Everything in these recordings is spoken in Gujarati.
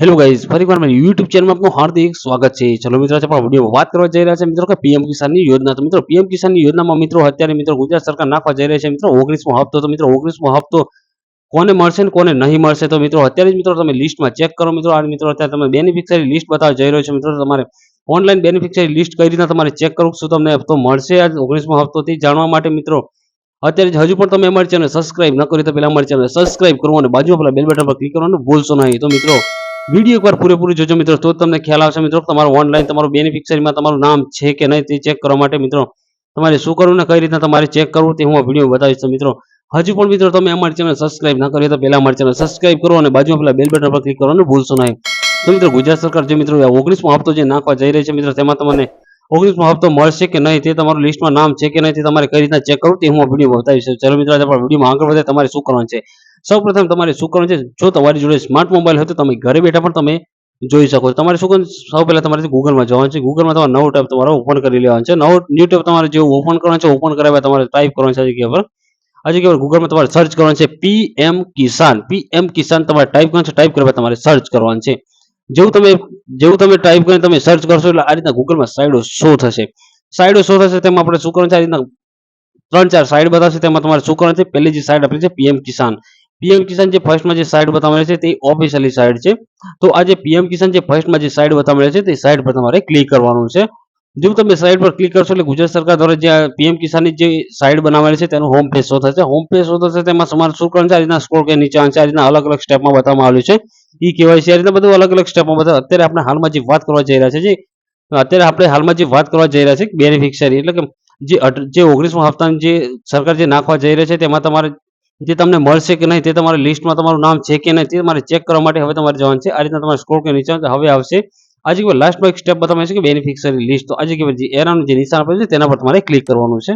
હેલો ગાઈઝ ફરી વાર મારી યુટ્યુબ ચેનલમાં આપનું હાર્દિક સ્વાગત છે. ચલો મિત્રો આપણે વીડિયો વાત કરવા જઈ રહ્યા છે મિત્રો, કે પીએમ કિસાનની યોજના. તો મિત્રો પીએમ કિસાનની યોજનામાં મિત્રો અત્યારે મિત્રો ગુજરાત સરકાર નાખવા જઈ રહી છે. મિત્રો, ઓગણીસમો હપ્તો. તો મિત્રો, ઓગણીસમો હપ્તો કોને મળશે ને કોને નહીં મળશે? તો મિત્રો, અત્યારે જ મિત્રો તમે લિસ્ટમાં ચેક કરો. મિત્રો, આ મિત્રો, અત્યારે તમે બેનિફિશિયરી લિસ્ટ બતાવવા જઈ રહ્યો છે. મિત્રો, તમારે ઓનલાઈન બેનિફિશિયરી લિસ્ટ કઈ રીતના તમારે ચેક કરવું, શું તમને હપ્તો મળશે આજ ઓગણીસમો હપ્તોથી જાણવા માટે? મિત્રો, અત્યારે હજુ પણ તમે અમારી ચેનલ સબસ્ક્રાઇબ ન કરી તો પહેલા અમારી ચેનલ સબસ્ક્રાઇબ કરો અને બાજુ પેલા બેલ બટન પર ક્લિક કરવાનું ભૂલશો નહીં. તો મિત્રો વીડિયો એકવાર પૂરેપૂરી જોજો મિત્રો. તો તમને ખ્યાલ આવશે મિત્રો, તમારું ઓનલાઈન તમારું બેનિફિશરીમાં તમારું નામ છે કે નહીં તે ચેક કરવા માટે મિત્રો, તમારે શું કરવું ને કઈ રીતના તમારે ચેક કરવું તે હું આ વીડિયો બતાવીશ મિત્રો. હજુ પણ મિત્રો તમે અમારી ચેનલ સબસ્ક્રાઇબ ના કરી તો પહેલા અમારી ચેનલ સબસ્ક્રાઇબ કરો અને બાજુમાં પેલા બેલ બટન પર ક્લિક કરવાનું ભૂલશો નહીં. તો મિત્રો ગુજરાત સરકાર જે મિત્રો ઓગણીસમો હપ્તો જે નાખવા જઈ રહી છે મિત્રો, તેમાં તમને ઓગણીસમો હપ્તો મળશે કે નહીં તે તમારું લિસ્ટમાં નામ છે કે નહીં તે તમારે કઈ રીતના ચેક કરવું તે હું વીડિયો બતાવીશ. ચલો મિત્રો, આજે આપણે વિડીયોમાં આગળ વધે તમારે શું કરવાનું છે? સૌપ્રથમ તમારે શું કરવાનું છે? જો તમારી જોડે સ્માર્ટ મોબાઈલ હોય તો તમે ઘરે બેઠા પણ તમે જોઈ શકો તમારે શું કરવાનું સૌ પહેલાં તમારે ગૂગલમાં જવાનું છે ગૂગલમાં તમારે નવો ટેબ તમારો ઓપન કરી લેવાનું છે. નવો ન્યૂ ટેબ તમારે જેવું ઓપન કરવાનું છે ઓપન કરાવ્યા તમારે ટાઈપ કરવાનું છે જગ્યા પર. આ જગ્યા પર ગૂગલમાં તમારે સર્ચ કરવાનું છે પીએમ કિસાન પીએમ કિસાન તમારે ટાઈપ કરવાનું છે ટાઈપ કરવા તમારે સર્ચ કરવાનું છે. જેવું તમે જેવું તમે ટાઈપ કરીને તમે સર્ચ કરશો એટલે આ રીતના ગૂગલમાં સાઈડો શો થશે. સાઈડો શો થશે તેમાં આપણે શું કરવાનું છે આ રીતના, ત્રણ ચાર સાઈડ બતાવશે. તેમાં તમારે શું કરવાનું છે, પહેલી જે સાઈડ આપેલી છે પીએમ કિસાન પીએમ કિસાન જે ફર્સ્ટમાં જે સાઈડ બતાવેલી છે, તે ઓફિશિયલી સાઈડ છે. તો આ જે પીએમ કિસાન જે ફર્સ્ટમાં જે સાઈડ બતાવેલી છે, તે સાઈડ પર તમારે ક્લિક કરવાનું છે. જેવું તમે સાઈડ પર ક્લિક કરશો એટલે ગુજરાત સરકાર દ્વારા જે પીએમ કિસાનની જે સાઈડ બનાવેલી છે, તેનું હોમ પેજ શો થશે. હોમ પેજ શો થશે તેમાં તમારે શું કરવાનું છે આ રીતના સ્ક્રોલ કે નીચે આવશે આ રીતના અલગ અલગ સ્ટેપમાં બતાવવામાં આવ્યું છે. ઈ કેવાયસી આ રીતના બધું અલગ અલગ સ્ટેપમાં બધા અત્યારે આપણે હાલમાં જે વાત કરવા જઈ રહ્યા છે, જે અત્યારે આપણે હાલમાં જે વાત કરવા જઈ રહ્યા છે બેનિફિક્સરી એટલે કે જે જે ઓગણીસમો હપ્તાની જે સરકાર જે નાખવા જઈ રહી છે, તેમાં તમારે જે તમને મળશે કે નહીં તે તમારે લિસ્ટમાં તમારું નામ છે કે નહીં તે તમારે ચેક કરવા માટે હવે તમારે જવાનું છે. આ રીતના તમારે સ્ક્રોલ કે નીચે હવે આવશે. આજે લાસ્ટમાં એક સ્ટેપ બતાવે છે કે બેનિફિક્સરી લિસ્ટ તો આજે કે એરાનું જે નિશાન આપેલું છે, તેના પર તમારે ક્લિક કરવાનું છે.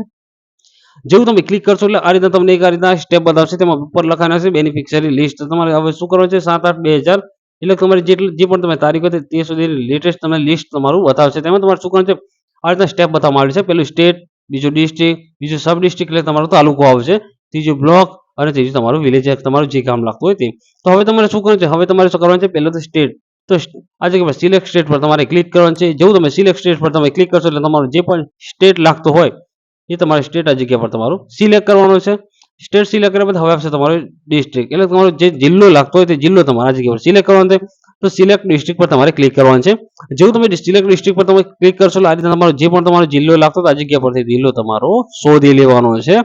જેવું તમે ક્લિક કરશો એટલે આ રીતના તમને એક આ રીતના સ્ટેપ બતાવશે. તેમાં ઉપર લખાણ હશે બેનિફિશિયરી લિસ્ટ તમારે હવે શું કરવાનું છે? સાત આઠ બે હજાર. એટલે તમારે જેટલી જે પણ તમે તારીખો હતી તે સુધી લેટેસ્ટ તમને લિસ્ટ તમારું બતાવશે. તેમાં તમારે શું કરવાનું છે? આ રીતના સ્ટેપ બતાવવામાં આવ્યું છે. પેલું સ્ટેટ બીજું ડિસ્ટ્રિક્ટ બીજું સબ ડિસ્ટ્રિક્ટ એટલે તમારો તાલુકો આવશે. ત્રીજું બ્લોક અને ત્રીજું તમારું વિલેજ તમારું જે કામ લાગતું હોય તે. તો હવે તમારે શું કરવાનું છે? હવે તમારે શું કરવાનું છે? પહેલું તો સ્ટેટ તો આ જગ્યાએ સિલેક્ટ સ્ટેટ પર તમારે ક્લિક કરવાનું છે. જેવું તમે સિલેક્ટ સ્ટેટ પર તમે ક્લિક કરશો એટલે તમારું જે પણ સ્ટેટ લાગતો હોય એ તમારે સ્ટેટ આ જગ્યા પર તમારું સિલેક્ટ કરવાનું છે. સ્ટેટ સિલેક્ટ કર્યા પછી હવે આવશે તમારો ડિસ્ટ્રિક્ટ એટલે તમારો જે જિલ્લો લાગતો હોય તે જિલ્લો તમારે આ જગ્યા પર સિલેક્ટ કરવાનો છે. તો સિલેક્ટ ડિસ્ટ્રિક્ટ પર તમારે ક્લિક કરવાનું છે. જેવું તમે સિલેક્ટ ડિસ્ટ્રિક્ટ પર તમે ક્લિક કરશો એટલે આ રીતે તમારો જે પણ તમારો જિલ્લો લાગતો આ જગ્યા પરથી જિલ્લો તમારો શોધી લેવાનો છે.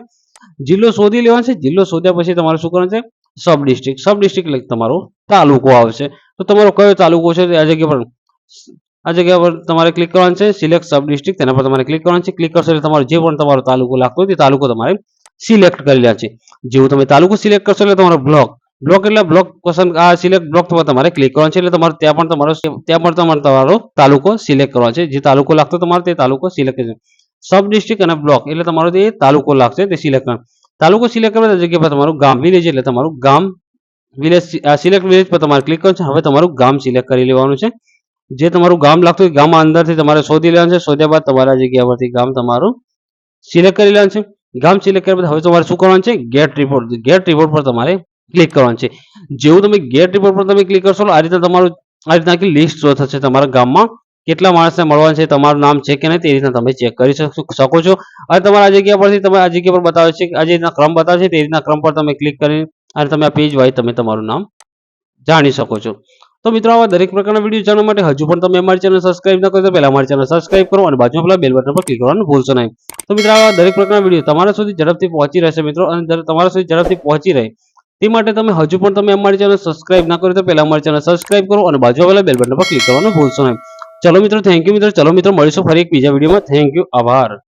જિલ્લો શોધી લેવાનો છે. જિલ્લો શોધ્યા પછી તમારે શું કરવાનું છે? સબ ડિસ્ટ્રિક્ટ સબ ડિસ્ટ્રિક્ટ એટલે તમારો તાલુકો આવશે. તો તમારો કયો તાલુકો છે આ જગ્યા પર આ જગ્યા પર તમારે ક્લિક કરવાનું છે સિલેક્ટ સબ ડિસ્ટ્રિક્ટ તેના પર તમારે ક્લિક કરવાનું છે. ક્લિક કરશો એટલે તમારો જે પણ તમારો તાલુકો લાગતો હોય તે તાલુકો તમારે સિલેક્ટ કરી લે છે. જેવું તમે તાલુકો સિલેક્ટ કરશો એટલે તમારો બ્લોક બ્લોક એટલે બ્લોક પસંદ, આ સિલેક્ટ બ્લોક તમારે ક્લિક કરવાનું છે એટલે તમારે ત્યાં પણ તમારો ત્યાં પણ તમારે તમારો તાલુકો સિલેક્ટ કરવાનો છે. જે તાલુકો લાગતો તમારે તે તાલુકો સિલેક્ટ કરશે સબ ડિસ્ટ્રિક્ટ અને બ્લોક એટલે તમારો તે તાલુકો લાગશે તે સિલેક્ટ કરવાનો. તાલુકો સિલેક્ટ કરવા જગ્યા પર તમારું ગામ વિલેજ એટલે તમારું ગામ વિલેજ સિલેક્ટ વિલેજ પર તમારે ક્લિક કરવાનું છે. હવે તમારું ગામ સિલેક્ટ કરી લેવાનું છે. જે તમારું ગામ લાગતું હોય ગામમાં અંદરથી તમારે શોધી લેવાનું છે. શોધ્યા બાદ તમારા જગ્યા પરથી ગામ તમારું સિલેક્ટ કરી લેવાનું છે. ગામ સિલેક્ટ કર્યા બાદ હવે તમારે શું કરવાનું છે? ગેટ રિપોર્ટ ગેટ રિપોર્ટ પર તમારે ક્લિક કરવાનું છે. જેવું તમે ગેટ રિપોર્ટ પર તમે ક્લિક કરશો આ રીતે તમારું, આ રીતના આખી લિસ્ટ જો થશે તમારા ગામમાં, કેટલા માણસને મળવાનું છે, તમારું નામ છે કે નહીં, તે રીતના તમે ચેક કરી શકો છો. અને તમારા આ જગ્યા પરથી, તમે આ જગ્યા પર બતાવે છે આ જે રીતના ક્રમ બતાવે છે, તે રીતના ક્રમ પર તમે ક્લિક કરી અને તમે આ પેજ વાઇઝ તમે તમારું નામ જાણી શકો છો. તો મિત્રો, આવા દરેક પ્રકારના વીડિયો જાણવા માટે હજુ પણ તમે અમારી ચેનલ સબસ્ક્રાઇબ ન કરો તો પહેલા અમારી ચેનલ સબસ્ક્રાઇબ કરો અને બાજુમાં પેલા બેલ બટન પર ક્લિક કરવાનું ભૂલશો નહીં. તો મિત્રો, આવા દરેક પ્રકારના વીડિયો તમારા સુધી ઝડપથી પહોંચી રહેશે મિત્રો, અને તમારા સુધી ઝડપથી પહોંચી રહે. તે માટે તમે હજુ પણ તમે અમારી ચેનલ સબસ્ક્રાઇબ ના કરો તો પહેલા અમારી ચેનલ સબસ્ક્રાઇબ કરો અને બાજુમાં પેલા બેલ બટન પર ક્લિક કરવાનું ભૂલશો નહીં. ચલો મિત્રો થેન્ક યુ મિત્રો, ચલો મિત્રો, મળીશું ફરી એક બીજા વિડીયોમાં થેન્ક યુ આભાર.